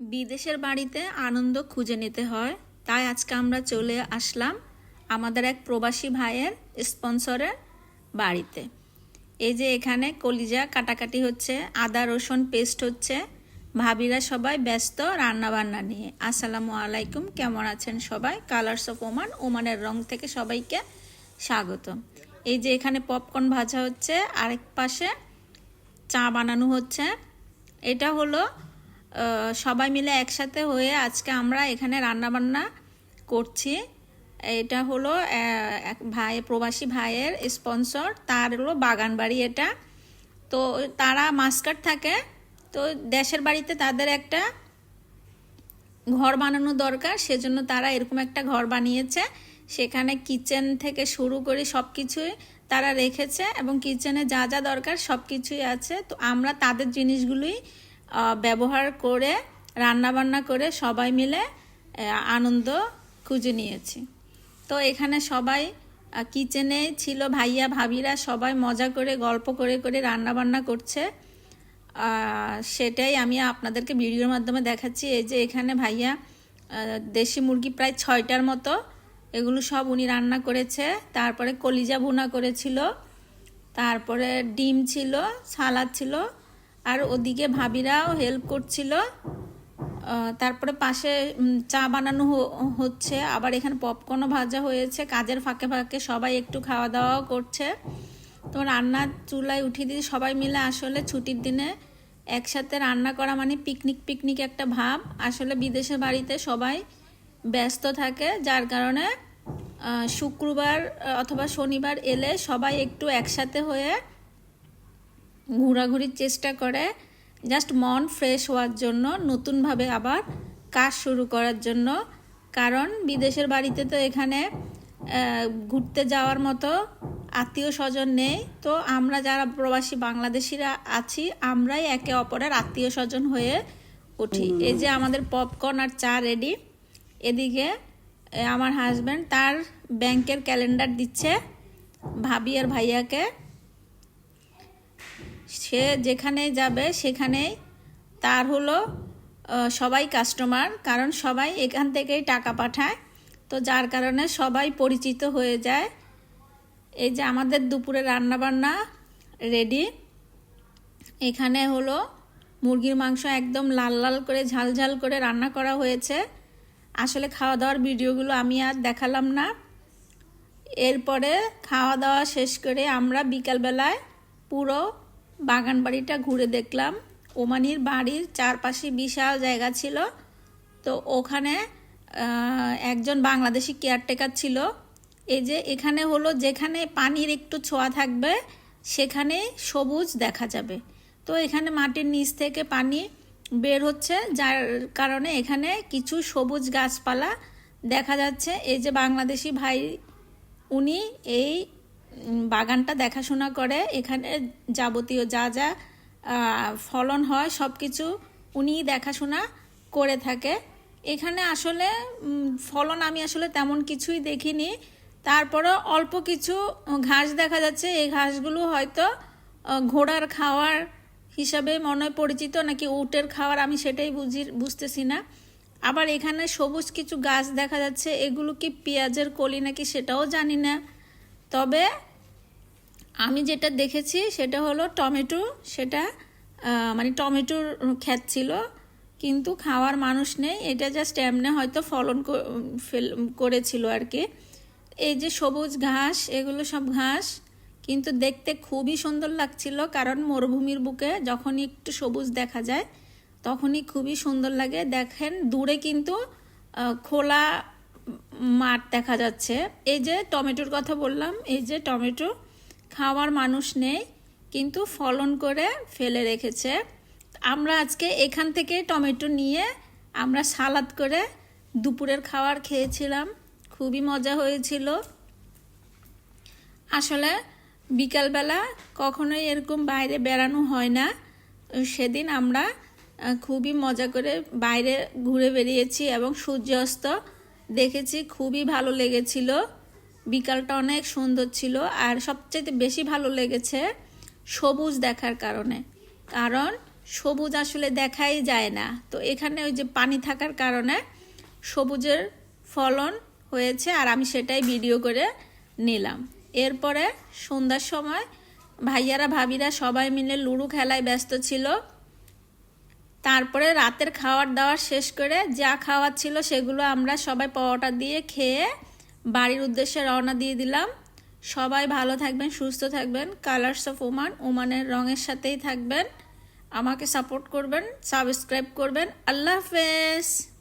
বিদেশের বাড়িতে আনন্দ খুঁজে নিতে হয়। তাই আজকে আমরা চলে আসলাম আমাদের এক প্রবাসী ভাইয়ের স্পন্সরের বাড়িতে। এই যে এখানে কলিজা কাটাকাটি হচ্ছে, আদা রসুন পেস্ট হচ্ছে। ভাবিরা সবাই ব্যস্ত রান্না বান্না নিয়ে। আসসালামু আলাইকুম, কেমন আছেন সবাই? কালার্স অফ ওমান ওমানের রং থেকে সবাইকে স্বাগত। এই যে এখানে পপকর্ন ভাজা হচ্ছে, আরেক পাশে চা বানানো হচ্ছে। এটা হলো সবাই মিলে একসাথে হয়ে আজকে আমরা এখানে রান্না বান্না করছি। এটা হলো এক ভাই, প্রবাসী ভাইয়ের স্পন্সর তার হলো বাগান বাড়ি এটা। তো তারা মাস্কাট থাকে, তো দেশের বাড়িতে তাদের একটা ঘর বানানো দরকার, সেজন্য তারা এরকম একটা ঘর বানিয়েছে। সেখানে কিচেন থেকে শুরু করে সব কিছুই তারা রেখেছে এবং কিচেনে যা যা দরকার সব কিছুই আছে। তো আমরা তাদের জিনিসগুলোই ব্যবহার করে রান্না বান্না করে সবাই মিলে আনন্দ খুঁজে নিয়েছি। তো এখানে সবাই কিচেনে ছিল ভাইয়া, ভাবিরা সবাই মজা করে, গল্প করে করে রান্না বান্না করছে সেটাই আমি আপনাদেরকে ভিডিওর মাধ্যমে দেখাচ্ছি। এই যে এখানে ভাইয়া দেশি মুরগি প্রায় ছয়টার মতো, এগুলো সব উনি রান্না করেছে। তারপরে কলিজা ভুনা করেছিল। তারপরে ডিম ছিল, সালাদ ছিল। আর ওদিকে ভাবিরাও হেল্প করছিল। তারপরে পাশে চা বানানো হচ্ছে। আবার এখানে পপকর্নও ভাজা হয়েছে। কাজের ফাঁকে ফাঁকে সবাই একটু খাওয়া দাওয়াও করছে। তো রান্নার চুলায় উঠিয়ে দিয়ে সবাই মিলে আসলে ছুটির দিনে একসাথে রান্না করা মানে পিকনিক পিকনিক একটা ভাব। আসলে বিদেশের বাড়িতে সবাই ব্যস্ত থাকে, যার কারণে শুক্রবার অথবা শনিবার এলে সবাই একটু একসাথে হয়ে ঘোরাঘুরির চেষ্টা করে জাস্ট মন ফ্রেশ হওয়ার জন্য নতুনভাবে আবার কাজ শুরু করার জন্য। কারণ বিদেশের বাড়িতে তো এখানে ঘুরতে যাওয়ার মতো আত্মীয় স্বজন নেই। তো আমরা যারা প্রবাসী বাংলাদেশিরা আছি আমরাই একে অপরের আত্মীয় স্বজন হয়ে উঠি। এই যে আমাদের পপকর্ন আর চা রেডি এদিকে আমার হাজব্যান্ড তার ব্যাংকের ক্যালেন্ডার দিচ্ছে ভাবি আর ভাইয়াকে। সে যেখানে যাবে, সেখানেই তার হলো সবাই কাস্টমার কারণ সবাই এখান থেকেই টাকা পাঠায়। তো যার কারণে সবাই পরিচিত হয়ে যায়। এই যে আমাদের দুপুরে রান্নাবান্না রেডি এখানে হলো মুরগির মাংস একদম লাল লাল করে, ঝাল ঝাল করে রান্না করা হয়েছে। আসলে খাওয়া দাওয়ার ভিডিওগুলো আমি আর দেখালাম না। এরপরে খাওয়া দাওয়া শেষ করে আমরা বিকালবেলায় পুরো বাগান বাড়িটা ঘুরে দেখলাম। ওমানির বাড়ির চারপাশে বিশাল জায়গা ছিল। তো ওখানে একজন বাংলাদেশি কেয়ারটেকার ছিল। এই যে এখানে হলো, যেখানে পানির একটু ছোঁয়া থাকবে, সেখানে সবুজ দেখা যাবে। তো এখানে মাটির নিচ থেকে পানি বের হচ্ছে, যার কারণে এখানে কিছু সবুজ গাছপালা দেখা যাচ্ছে। এই যে বাংলাদেশি ভাই, উনি এই বাগানটা দেখাশোনা করে। এখানে যাবতীয় যা যা ফলন হয় সব কিছু উনিই দেখাশোনা করে থাকে। এখানে আসলে ফলন আমি আসলে তেমন কিছুই দেখিনি। তারপরে অল্প কিছু ঘাস দেখা যাচ্ছে। এই ঘাসগুলো হয়তো ঘোড়ার খাওয়ার হিসাবে মনে পরিচিত নাকি উটের খাওয়ার আমি সেটাই বুঝি, বুঝতেছি না। আবার এখানে সবুজ কিছু গাছ দেখা যাচ্ছে। এগুলো কি পেঁয়াজের কলি নাকি সেটাও জানি না। তবে আমি যেটা দেখেছি সেটা হলো টমেটো, সেটা মানে টমেটোর ক্ষেত ছিল, কিন্তু খাওয়ার মানুষ নেই। এটা জাস্ট এমনি হয়তো ফলন করেছিল আর কি। এই যে সবুজ ঘাস, এগুলো সব ঘাস, কিন্তু দেখতে খুবই সুন্দর লাগছিল, কারণ মরুভূমির বুকে যখনই একটু সবুজ দেখা যায়, তখনই খুবই সুন্দর লাগে। দেখেন, দূরে কিন্তু খোলা মাঠ দেখা যাচ্ছে। এই যে টমেটোর কথা বললাম, এই যে টমেটো খাওয়ার মানুষ নেই, কিন্তু ফলন করে ফেলে রেখেছে। আমরা আজকে এখান থেকে টমেটো নিয়ে আমরা সালাদ করে দুপুরের খাবার খেয়েছিলাম। খুবই মজা হয়েছিল। আসলে বিকালবেলা কখনোই এরকম বাইরে বেড়ানো হয় না। সেদিন আমরা খুবই মজা করে বাইরে ঘুরে বেরিয়েছি এবং সূর্যাস্ত দেখেছি, খুবই ভালো লেগেছিল। বিকালটা অনেক সুন্দর ছিল আর সবচেয়ে বেশি ভালো লেগেছে সবুজ দেখার কারণে। কারণ সবুজ আসলে দেখাই যায় না। তো এখানে ওই যে পানি থাকার কারণে সবুজের ফলন হয়েছে আর আমি সেটাই ভিডিও করে নিলাম। এরপরে সন্ধ্যার সময় ভাইয়ারা, ভাবিরা সবাই মিলে লুডো খেলায় ব্যস্ত ছিল। তারপরে রাতের খাওয়ার দাওয়ার শেষ করে যা খাওয়ার ছিল সেগুলো আমরা সবাই পরোটা দিয়ে খেয়ে বাড়ির উদ্দেশ্যে রওনা দিয়ে দিলাম। সবাই ভালো থাকবেন, সুস্থ থাকবেন। কালার্স অফ ওমান ওমানের রঙের সাথেই থাকবেন। আমাকে সাপোর্ট করবেন সাবস্ক্রাইব করবেন। আল্লাহ হাফেজ।